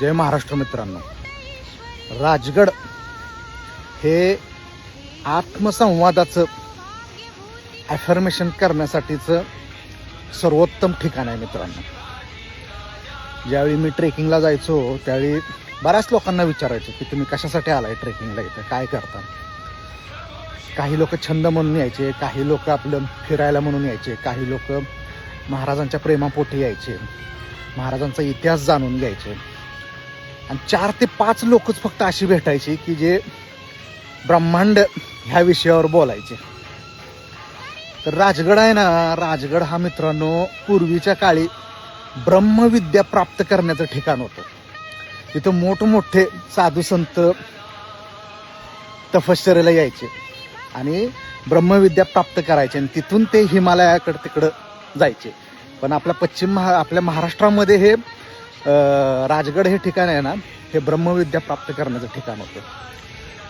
जय महाराष्ट्र मित्रांनो. राजगड हे आत्मसंवादाचं ॲफर्मेशन करण्यासाठीचं सर्वोत्तम ठिकाण आहे मित्रांनो. ज्यावेळी मी ट्रेकिंगला जायचो त्यावेळी बऱ्याच लोकांना विचारायचो की तुम्ही कशासाठी आलाय ट्रेकिंगला इथं? काय करता? काही लोक छंद म्हणून यायचे काही लोक आपलं फिरायला म्हणून यायचे काही लोक महाराजांच्या प्रेमापोटी यायचे महाराजांचा इतिहास जाणून घ्यायचे. आणि चार ते पाच लोकच फक्त अशी भेटायची की जे ब्रह्मांड ह्या विषयावर बोलायचे. तर राजगड आहे ना राजगड हा मित्रांनो पूर्वीच्या काळी ब्रह्मविद्या प्राप्त करण्याचं ठिकाण होतं. तिथं मोठमोठे साधू संत तपश्चरेला यायचे आणि ब्रह्मविद्या प्राप्त करायचे आणि तिथून ते हिमालयाकडं तिकडं जायचे. पण आपल्या पश्चिम महा आपल्या महाराष्ट्रामध्ये हे राजगड हे ठिकाण आहे ना हे ब्रह्मविद्या प्राप्त करण्याचं ठिकाण होतं.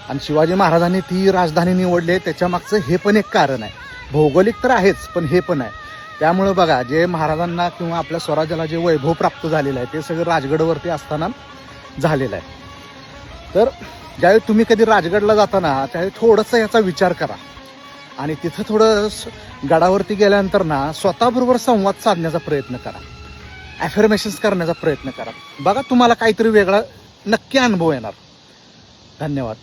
आणि शिवाजी महाराजांनी ती राजधानी निवडली आहे त्याच्यामागचं हे पण एक कारण आहे. भौगोलिक तर आहेच पण हे पण आहे. त्यामुळं बघा जे महाराजांना किंवा आपल्या स्वराज्याला जे वैभव प्राप्त झालेलं आहे ते सगळं राजगडवरती असताना झालेलं आहे. तर ज्यावेळी तुम्ही कधी राजगडला जाताना त्यावेळी थोडंसं याचा विचार करा. आणि तिथं थोडं स- गडावरती गेल्यानंतर ना स्वतःबरोबर संवाद साधण्याचा प्रयत्न करा. ॲफर्मेशन्स करण्याचा प्रयत्न करा. बघा तुम्हाला काहीतरी वेगळा नक्की अनुभव येणार. धन्यवाद.